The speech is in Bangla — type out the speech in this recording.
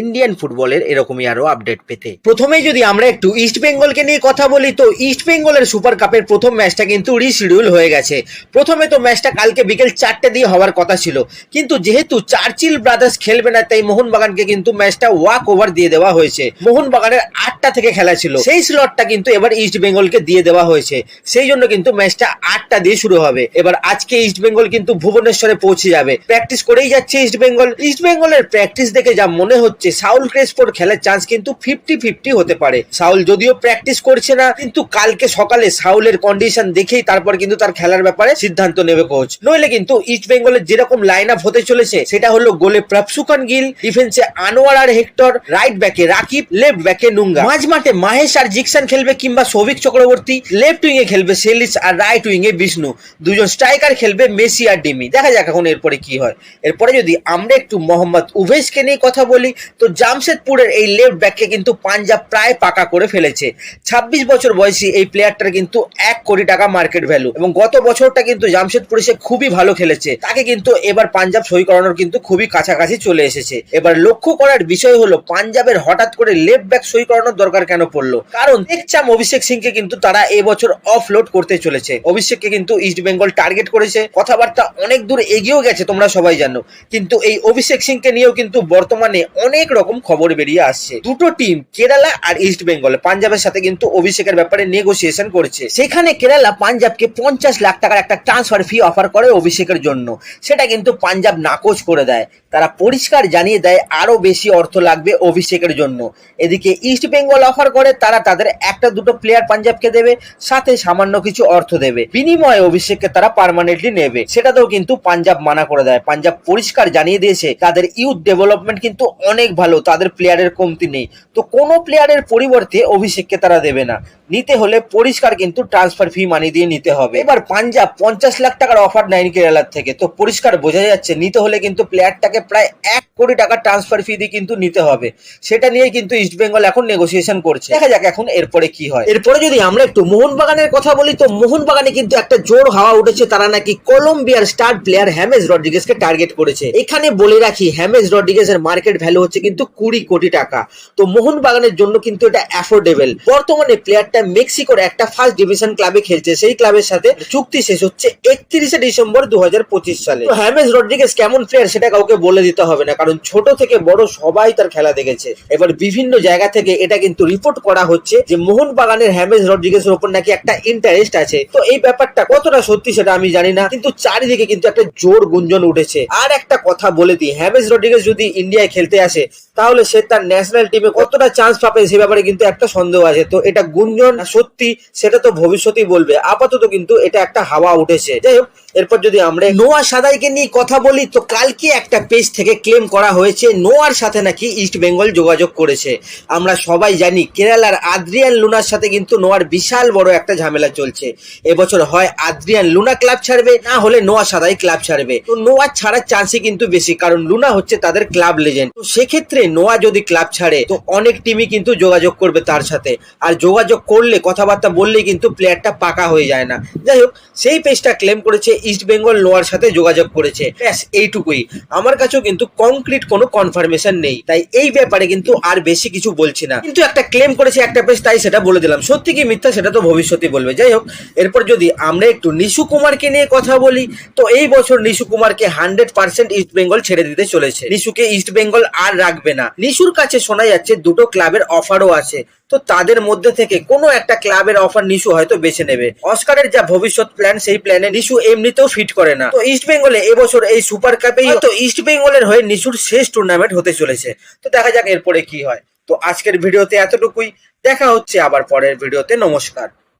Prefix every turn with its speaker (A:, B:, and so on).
A: ইন্ডিয়ান ফুটবলের এরকমই আরও আপডেট পেতে। প্রথমেই যদি আমরা একটু ইস্ট বেঙ্গলকে নিয়ে কথা বলি, তো ইস্ট বেঙ্গলের সুপার কাপের প্রথম ম্যাচটা কিন্তু রিশিডিউল হয়ে গেছে। প্রথমে তো ম্যাচটা কালকে বিকেল চারটে দিয়ে হওয়ার কথা ছিল। কিন্তু যেহেতু চার্চিল ব্রাদার্স খেলবে না, তাই মোহনবাগানকে কিন্তু ম্যাচটা ওয়াক ওভার দিয়ে দেওয়া হয়েছে। মোহনবাগানের আটটা থেকে খেলা ছিল। সেই স্লটটা কিন্তু এবার ইস্ট বেঙ্গলকে দিয়ে দেওয়া হয়েছে। সেই জন্য কিন্তু ম্যাচটা আটটা দিয়ে শুরু হবে। এবার আজকে ইস্ট বেঙ্গল কিন্তু ভুবনেশ্বরে পৌঁছে যাবে। প্র্যাকটিস করেই যাচ্ছে ইস্ট বেঙ্গল ইস্ট বেঙ্গলের প্র্যাকটিস দেখে যা মনে হচ্ছে সাউল ক্রেসপোর খেলার চান্স কিন্তু ফিফটি ফিফটি হতে পারে। সাউল যদিও প্র্যাকটিস করছে না, কিন্তু কালকে সকালে সাউলের কন্ডিশন দেখেই তারপর কিন্তু তার খেলার ব্যাপারে সিদ্ধান্ত নেবে কোচ নইলে কিন্তু ইস্ট বেঙ্গলের যেরকম লাইন আপ হতে চলেছে, সেটা হলো গোলে প্রফসুকান গিল ডিফেন্সে আনোয়ার আর হেক্টর রাইট ব্যাকে রাকিব লেফট ব্যাকে নুঙ্গা। মাঝ মাঠে মাহেশ আর জিকসান খেলবে কিংবা সৌভিক চক্রবর্তী লেফট উইং এ খেলবে সেলিস আর রাইট উইং এ বিষ্ণু। দুজন স্ট্রাইকার খেলবে মেসি আর ডিমি। দেখা যাক এখন এরপরে কি হয়। এরপরে যদি আমরা একটু মোহাম্মদ উভেশকে নিয়ে কথা বলি তো জামশেদপুরের এই লেফট ব্যাককে কিন্তু পাঞ্জাব প্রায় পাকা করে ফেলেছে। ছাব্বিশ বছর বয়সী এই প্লেয়ারটার কিন্তু এক কোটি টাকা মার্কেট ভ্যালু এবং গত বছরটা কিন্তু জামশেদপুরে সে খুবই ভালো খেলেছে। তাকে কিন্তু এবার পাঞ্জাব সই করানোর কিন্তু খুবই কাছাকাছি চলে এসেছে। এবার লক্ষ্য করার বিষয় হলো, পাঞ্জাবের হঠাৎ করে লেফট ব্যাক সই করানোর দরকার কেন পড়ল? কারণ দেখছাম অভিষেক সিংকে কিন্তু তারা এবছর অফলোড করতে চলেছে। অভিষেককে কিন্তু ইস্ট বেঙ্গল টার্গেট করেছে। কথাবার্তা অনেক দূর এগিয়েও গেছে, তোমরা সবাই জানো। কিন্তু এই অভিষেক সিংকে নিয়েও কিন্তু বর্তমানে অনেক রকম খবর বেরিয়ে আসছে। দুটো টিম কেরালা আর ইস্ট বেঙ্গল পাঞ্জাবের সাথে কিন্তু অভিষেকের ব্যাপারে নেগোসিয়েশন করছে। সেখানে কেরালা পাঞ্জাবকে পঞ্চাশ লাখ টাকার একটা ট্রান্সফার ফি অফার করে অভিষেকের জন্য। সেটা কিন্তু পাঞ্জাব নাকচ করে দেয়। তারা পরিষ্কার জানিয়ে দেয় আরও বেশি অর্থ লাগবে অভিষেকের জন্য। এদিকে ইস্ট বেঙ্গল অফার করে, তারা তাদের একটা দুটো প্লেয়ার পাঞ্জাবকে দেবে, সাথে সামান্য কিছু অর্থ দেবে। বিনিময়ে অভিষেককে তারা পার্মানেন্টলি নেবে। সেটাতেও কিন্তু পাঞ্জাব মানা করে দেয়। পাঞ্জাব পরিষ্কার জানিয়ে দিয়েছে, তাদের ইউথ ডেভেলপমেন্ট কিন্তু অনেক ভালো তাদের প্লেয়ারের কমতি নেই। তো কোনো প্লেয়ারের পরিবর্তে অভিষেককে তারা দেবে না। নিতে হলে পরিষ্কার কিন্তু ট্রান্সফার ফি মানি দিয়ে নিতে হবে। এবার পাঞ্জাব পঞ্চাশ লাখ টাকার অফার নেয়নি কেরালার থেকে, তো পরিষ্কার বোঝা যাচ্ছে, নিতে হলে কিন্তু প্লেয়ারটাকে প্রায় এক কোটি টাকার ট্রান্সফার ফি দিয়ে কিন্তু নিতে হবে। সেটা নিয়ে কিন্তু ইস্ট বেঙ্গল এখন নেগোসিয়েশন করছে। দেখা যাক এখন এরপরে কি হয়। এরপরে যদি আমরা একটু মোহনবাগানের কথা বলি, তো মোহনবাগানে কিন্তু একটা জোর হাওয়া উঠেছে, তারা নাকি কলম্বিয়ার স্টার প্লেয়ার হ্যামেজ রড্রিগেসকে টার্গেট করেছে। এখানে বলে রাখি হ্যামেজ রড্রিগেসের মার্কেট ভ্যালু হচ্ছে কিন্তু কুড়ি কোটি টাকা। তো মোহনবাগানের জন্য কিন্তু এটা অ্যাফোর্ডেবল বর্তমানে প্লেয়ারটা মেক্সিকোর একটা ফার্স্ট ডিভিশন ক্লাবে খেলছে। সেই ক্লাবের সাথে চুক্তি শেষ হচ্ছে একত্রিশে ডিসেম্বর দু হাজার পঁচিশ সালে। তো হ্যামেজ রড্রিগেস কেমন প্লেয়ার সেটা কাউকে বলে দিতে হবে না, কারণ ছোট থেকে বড় সবাই তার খেলা দেখেছে। এবার বিভিন্ন জায়গা থেকে এটা কিন্তু রিপোর্ট করা হচ্ছে যে মোহনবাগানের হ্যামেজ রড্রিগেসের উপর নাকি একটা ইন্টারেস্ট আছে। তো এই ব্যাপারটা কতটা সত্যি সেটা আমি জানি না, কিন্তু চারিদিকে কিন্তু একটা জোর গুঞ্জন উঠেছে। আর একটা কথা বলে দিই হ্যামেজ রড্রিগেস যদি ইন্ডিয়ায় খেলতে আসে, তাহলে সে তার ন্যাশনাল টিমে কতটা চান্স পাবে সে ব্যাপারে কিন্তু একটা সন্দেহ আছে। তো এটা গুঞ্জন না সত্যি, সেটা তো ভবিষ্যতেই বলবে। আপাতত কিন্তু এটা একটা হাওয়া উঠেছে। যাই হোক, এরপর যদি আমরা নোয়া সাদাইকে নিয়ে কথা বলি, তো কালকে একটা পেজ থেকে ক্লেম করা হয়েছে, নোয়ার সাথে নাকি ইস্ট বেঙ্গল যোগাযোগ করেছে। আমরা সবাই জানি, কেরালার আদ্রিয়ান লুনার সাথে কিন্তু নোয়ার বিশাল বড় একটা ঝামেলা চলছে। এবছর হয় আদ্রিয়ান লুনা ক্লাব ছাড়বে, না হলে নোয়া সাদাই ক্লাব ছাড়বে। তো নোয়া ছাড়ার চান্সই কিন্তু বেশি, কারণ লুনা হচ্ছে তাদের ক্লাব লেজেন্ড তো সেক্ষেত্রে নোয়া যদি ক্লাব ছাড়ে, তো অনেক টিমই কিন্তু যোগাযোগ করবে তার সাথে। আর যোগাযোগ করলে, কথাবার্তা বললেই কিন্তু প্লেয়ারটা পাকা হয়ে যায় না। যাই হোক, সেই পেজটা ক্লেম করেছে ইস্ট বেঙ্গল নোয়ার সাথে যোগাযোগ করেছে। ব্যাস, এইটুকুই। আমার কাছেও কিন্তু কংক্রিট কোনো কনফার্মেশন নেই। তাই এই ব্যাপারে কিন্তু আর বেশি কিছু বলছি না। কিন্তু একটা ক্লেম করেছে একটা পেজ তাই সেটা বলে দিলাম। সত্যি কি মিথ্যা সেটা তো ভবিষ্যতে বলবে। যাই হোক, এরপর যদি আমরা একটু নিশু কুমারকে নিয়ে কথা বলি, তো এই বছর নিশু কুমারকে হান্ড্রেড পার্সেন্ট ইস্ট বেঙ্গল ছেড়ে দিতে চলেছে। নিশুকে ইস্ট বেঙ্গল আর রাখবে না। নিশুর কাছে শোনা যাচ্ছে দুটো ক্লাবের অফারও আছে। তো তাদের মধ্যে থেকে কোনো একটা ক্লাবের অফার নিশু হয়তো বেছে নেবে। অস্কারের যা ভবিষ্যৎ প্ল্যান সেই প্ল্যানে নিশু এমনিতেও ফিট করে না। তো ইস্ট বেঙ্গলে এবছর এই সুপার কাপেই তো ইস্ট বেঙ্গলের হয়ে নিশুর শেষ টুর্নামেন্ট হতে চলেছে। তো দেখা যাক এরপরে কি হয়। তো আজকের ভিডিওতে এতটুকুই। দেখা হচ্ছে আবার পরের ভিডিওতে। নমস্কার।